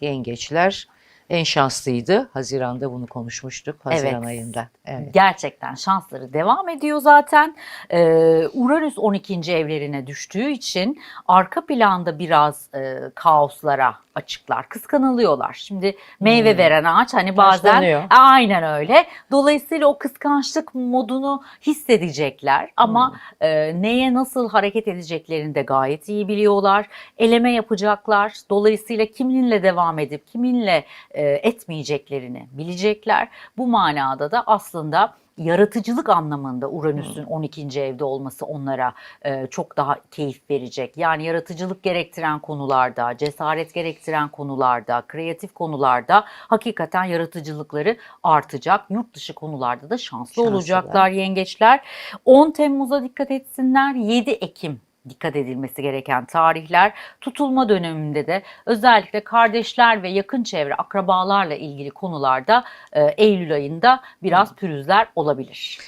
Yengeçler en şanslıydı. Haziranda bunu konuşmuştuk. Haziran Evet. ayında. Evet. Gerçekten şansları devam ediyor zaten. Ee, Uranüs 12. evlerine düştüğü için arka planda biraz e, kaoslara açıklar. Kıskanılıyorlar. Şimdi meyve Hmm. veren ağaç hani bazen Taşlanıyor. aynen öyle. Dolayısıyla o kıskançlık modunu hissedecekler ama Hmm. e, neye nasıl hareket edeceklerini de gayet iyi biliyorlar. Eleme yapacaklar. Dolayısıyla kiminle devam edip kiminle e, etmeyeceklerini bilecekler. Bu manada da aslında yaratıcılık anlamında Uranüs'ün 12. evde olması onlara e, çok daha keyif verecek. Yani yaratıcılık gerektiren konularda, cesaret gerektiren konularda, kreatif konularda hakikaten yaratıcılıkları artacak. Yurt dışı konularda da şanslı Şanslılar. olacaklar yengeçler. 10 Temmuz'a dikkat etsinler. 7 Ekim dikkat edilmesi gereken tarihler. Tutulma döneminde de özellikle kardeşler ve yakın çevre akrabalarla ilgili konularda e, Eylül ayında biraz pürüzler olabilir.